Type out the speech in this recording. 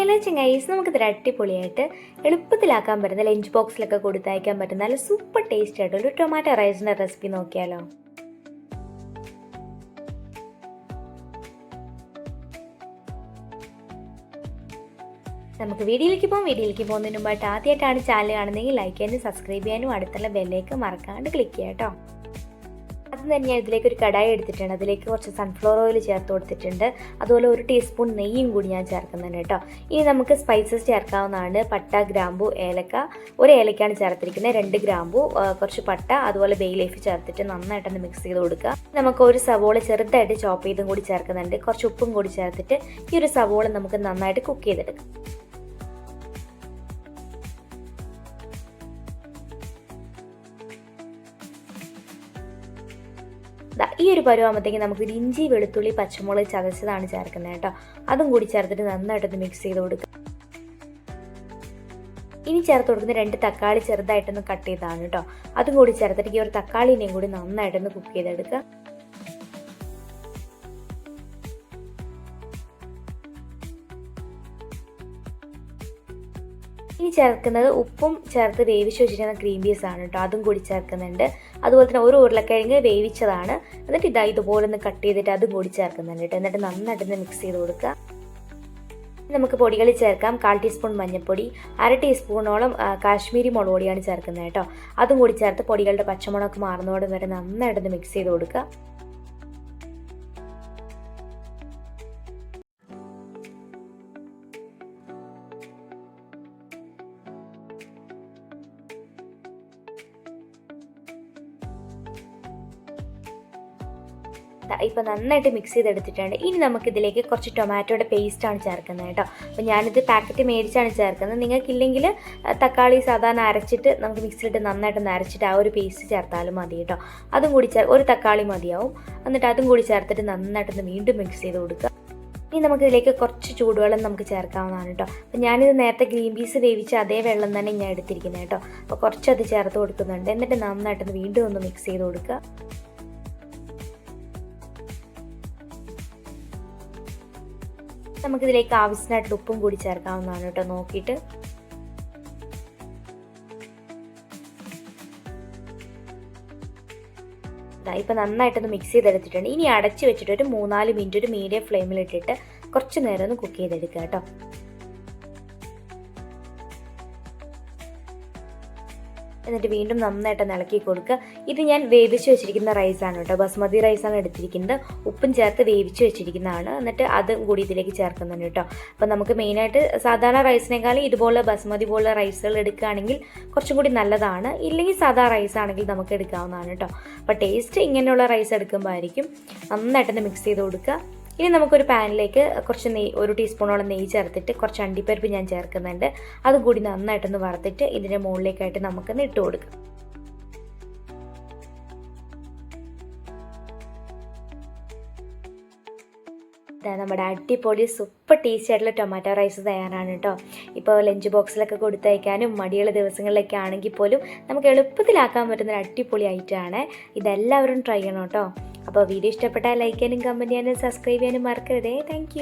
Hello ചങ്ങായിസ് ഇത്ര അടിപൊളിയായിട്ട് എളുപ്പത്തിലാക്കാൻ പറ്റുന്ന ലഞ്ച് ബോക്സിലൊക്കെ കൊടുത്തയക്കാൻ പറ്റുന്ന നല്ല സൂപ്പർ ടേസ്റ്റ് ആയിട്ടുള്ള ഒരു ടൊമാറ്റോ റൈസിന്റെ റെസിപ്പി നോക്കിയാലോ. നമുക്ക് വീഡിയോയിലേക്ക് പോകാം വീഡിയോയിലേക്ക് പോകുന്നതിന് മുമ്പായിട്ട് ആദ്യമായിട്ടാണ് ചാനൽ കാണുന്നതെങ്കിൽ ലൈക്ക് ചെയ്യാനും സബ്സ്ക്രൈബ് ചെയ്യാനും അടുത്തുള്ള ബെല്ലേക്ക് മറക്കാണ്ട് ക്ലിക്ക് ചെയ്യാം കേട്ടോ അത് തന്നെ ഞാൻ ഇതിലേക്ക് ഒരു കടായി എടുത്തിട്ടുണ്ട് അതിലേക്ക് കുറച്ച് സൺഫ്ലവർ ഓയിൽ ചേർത്ത് കൊടുത്തിട്ടുണ്ട്. അതുപോലെ ഒരു ടീസ്പൂൺ നെയ്യും കൂടി ഞാൻ ചേർക്കുന്നുണ്ട് കേട്ടോ. ഇനി നമുക്ക് സ്പൈസസ് ചേർക്കാവുന്നതാണ് പട്ട ഗ്രാമ്പു ഏലക്ക. ഒരു ഏലക്കയാണ് ചേർത്തിരിക്കുന്നത്. രണ്ട് ഗ്രാമ്പു കുറച്ച് പട്ട അതുപോലെ ബേ ലീഫ് ചേർത്തിട്ട് നന്നായിട്ടൊന്ന് മിക്സ് ചെയ്ത് കൊടുക്കുക. നമുക്ക് ഒരു സവോള ചെറുതായിട്ട് ചോപ്പ് ചെയ്തും കൂടി ചേർക്കുന്നുണ്ട്. കുറച്ച് ഉപ്പും കൂടി ചേർത്തിട്ട് ഈ ഒരു സവോള നമുക്ക് നന്നായിട്ട് കുക്ക് ചെയ്തെടുക്കാം. ഈ ഒരു പരുവാകുമ്പോഴത്തേക്ക് നമുക്ക് ഒരു ഇഞ്ചി വെളുത്തുള്ളി പച്ചമുളക് ചതച്ചതാണ് ചേർക്കുന്നത് കേട്ടോ. അതും കൂടി ചേർത്തിട്ട് നന്നായിട്ടൊന്ന് മിക്സ് ചെയ്ത് കൊടുക്കുക ഇനി ചേർത്ത് കൊടുക്കുന്ന രണ്ട് തക്കാളി ചെറുതായിട്ടൊന്ന് കട്ട് ചെയ്താണ് കേട്ടോ. അതും കൂടി ചേർത്തിട്ട് ഈ ഒരു തക്കാളിനെയും കൂടി നന്നായിട്ടൊന്ന് കുക്ക് ചെയ്തെടുക്കുക ഇനി ചേർക്കുന്നത് ഉപ്പും ചേർത്ത് വേവിച്ച് വെച്ചിരിക്കുന്ന ഗ്രീൻ പീസ് ആണ് കേട്ടോ. അതും കൂടി ചേർക്കുന്നുണ്ട്. അതുപോലെ തന്നെ ഒരു ഉരുളക്കിഴങ്ങ് വേവിച്ചതാണ്. എന്നിട്ട് ഇതാ ഇതുപോലെ ഒന്ന് കട്ട് ചെയ്തിട്ട് അതും കൂടി ചേർക്കുന്നുണ്ട് കേട്ടോ. എന്നിട്ട് നന്നായിട്ടൊന്ന് മിക്സ് ചെയ്ത് കൊടുക്കുക. നമുക്ക് പൊടികൾ ചേർക്കാം. കാൽ ടീസ്പൂൺ മഞ്ഞൾപ്പൊടി അര ടീസ്പൂണോളം കാശ്മീരി മുളക് പൊടിയാണ് ചേർക്കുന്നത് കേട്ടോ. അതും കൂടി ചേർത്ത് പൊടികളുടെ പച്ചമുളക് മാറുന്നതോടെ വരെ നന്നായിട്ടൊന്ന് മിക്സ് ചെയ്ത് കൊടുക്കുക. ദാ ഇപ്പം നന്നായിട്ട് മിക്സ് ചെയ്തെടുത്തിട്ടുണ്ട്. ഇനി നമുക്കിതിലേക്ക് കുറച്ച് ടൊമാറ്റോയുടെ പേസ്റ്റാണ് ചേർക്കുന്നത് കേട്ടോ. അപ്പോൾ ഞാനിത് പാക്കറ്റ് മേടിച്ചാണ് ചേർക്കുന്നത്. നിങ്ങൾക്കില്ലെങ്കിൽ തക്കാളി സാധാരണ അരച്ചിട്ട് നമുക്ക് മിക്സിയിലിട്ട് നന്നായിട്ടൊന്ന് അരച്ചിട്ട് ആ ഒരു പേസ്റ്റ് ചേർത്താലും മതി കേട്ടോ. അതും കൂടി ചേർ ഒരു തക്കാളി മതിയാവും. എന്നിട്ട് അതും കൂടി ചേർത്തിട്ട് നന്നായിട്ടൊന്ന് വീണ്ടും മിക്സ് ചെയ്ത് കൊടുക്കുക. ഇനി നമുക്കിതിലേക്ക് കുറച്ച് ചൂടുവെള്ളം നമുക്ക് ചേർക്കാവുന്നതാണ് കേട്ടോ. അപ്പം ഞാനിത് നേരത്തെ ഗ്രീൻ പീസ് വേവിച്ച അതേ വെള്ളം തന്നെ ഞാൻ എടുത്തിരിക്കുന്നത് കേട്ടോ. അപ്പോൾ കുറച്ചത് ചേർത്ത് കൊടുക്കുന്നുണ്ട്. എന്നിട്ട് നന്നായിട്ടൊന്ന് വീണ്ടും ഒന്ന് മിക്സ് ചെയ്ത് കൊടുക്കുക. നമുക്കിതിലേക്ക് ആവശ്യത്തിനായിട്ട് ഉപ്പും കൂടി ചേർക്കാവുന്നതാണ് കേട്ടോ നോക്കിയിട്ട്. ഇപ്പം നന്നായിട്ടൊന്ന് മിക്സ് ചെയ്തെടുത്തിട്ടുണ്ട്. ഇനി അടച്ചു വെച്ചിട്ട് ഒരു മൂന്നാൽ മിനിറ്റ് ഒരു മീഡിയം ഫ്ലെയിമിൽ ഇട്ടിട്ട് കുറച്ച് നേരം ഒന്ന് കുക്ക് ചെയ്തെടുക്കുക കേട്ടോ. എന്നിട്ട് വീണ്ടും നന്നായിട്ട് ഇളക്കി കൊടുക്കുക. ഇത് ഞാൻ വേവിച്ച് വെച്ചിരിക്കുന്ന റൈസാണ് കേട്ടോ. ബസ്മതി റൈസാണ് എടുത്തിരിക്കുന്നത്. ഉപ്പും ചേർത്ത് വേവിച്ച് വെച്ചിരിക്കുന്നതാണ്. എന്നിട്ട് അതും കൂടി ഇതിലേക്ക് ചേർക്കുന്നുണ്ട് കേട്ടോ. അപ്പോൾ നമുക്ക് മെയിനായിട്ട് സാധാരണ റൈസിനേക്കാളും ഇതുപോലെ ബസ്മതി പോലുള്ള റൈസുകൾ എടുക്കുകയാണെങ്കിൽ കുറച്ചും കൂടി നല്ലതാണ്. ഇല്ലെങ്കിൽ സാധാ റൈസ് ആണെങ്കിൽ നമുക്ക് എടുക്കാവുന്നതാണ് കേട്ടോ. അപ്പോൾ ടേസ്റ്റ് ഇങ്ങനെയുള്ള റൈസ് എടുക്കുമ്പോൾ ആയിരിക്കും നന്നായിട്ടൊന്ന് മിക്സ് ചെയ്ത് കൊടുക്കുക. ഇനി നമുക്കൊരു പാനിലേക്ക് കുറച്ച് നെയ്യ് ഒരു ടീസ്പൂണോളം നെയ്യ് ചേർത്തിട്ട് കുറച്ച് അണ്ടിപ്പരിപ്പ് ഞാൻ ചേർക്കുന്നുണ്ട്. അതും കൂടി നന്നായിട്ടൊന്ന് വറുത്തിട്ട് ഇതിന്റെ മുകളിലേക്കായിട്ട് നമുക്കൊന്ന് ഇട്ട് കൊടുക്കാം. നമ്മുടെ അടിപൊളി സൂപ്പർ ടേസ്റ്റി ആയിട്ടുള്ള ടൊമാറ്റോ റൈസ് തയ്യാറാണ് കേട്ടോ. ഇപ്പോൾ ലഞ്ച് ബോക്സിലൊക്കെ കൊടുത്തയക്കാനും മടിയുള്ള ദിവസങ്ങളിലൊക്കെ ആണെങ്കിൽ പോലും നമുക്ക് എളുപ്പത്തിലാക്കാൻ പറ്റുന്ന ഒരു അടിപൊളി ഐറ്റമാണ് ഇതെല്ലാവരും ട്രൈ ചെയ്യണം കേട്ടോ. അപ്പോൾ വീഡിയോ ഇഷ്ടപ്പെട്ടാൽ ലൈക്ക് ചെയ്യാനും കമന്റ് ചെയ്യാനും സബ്സ്ക്രൈബ് ചെയ്യാനും മറക്കരുതേ. താങ്ക്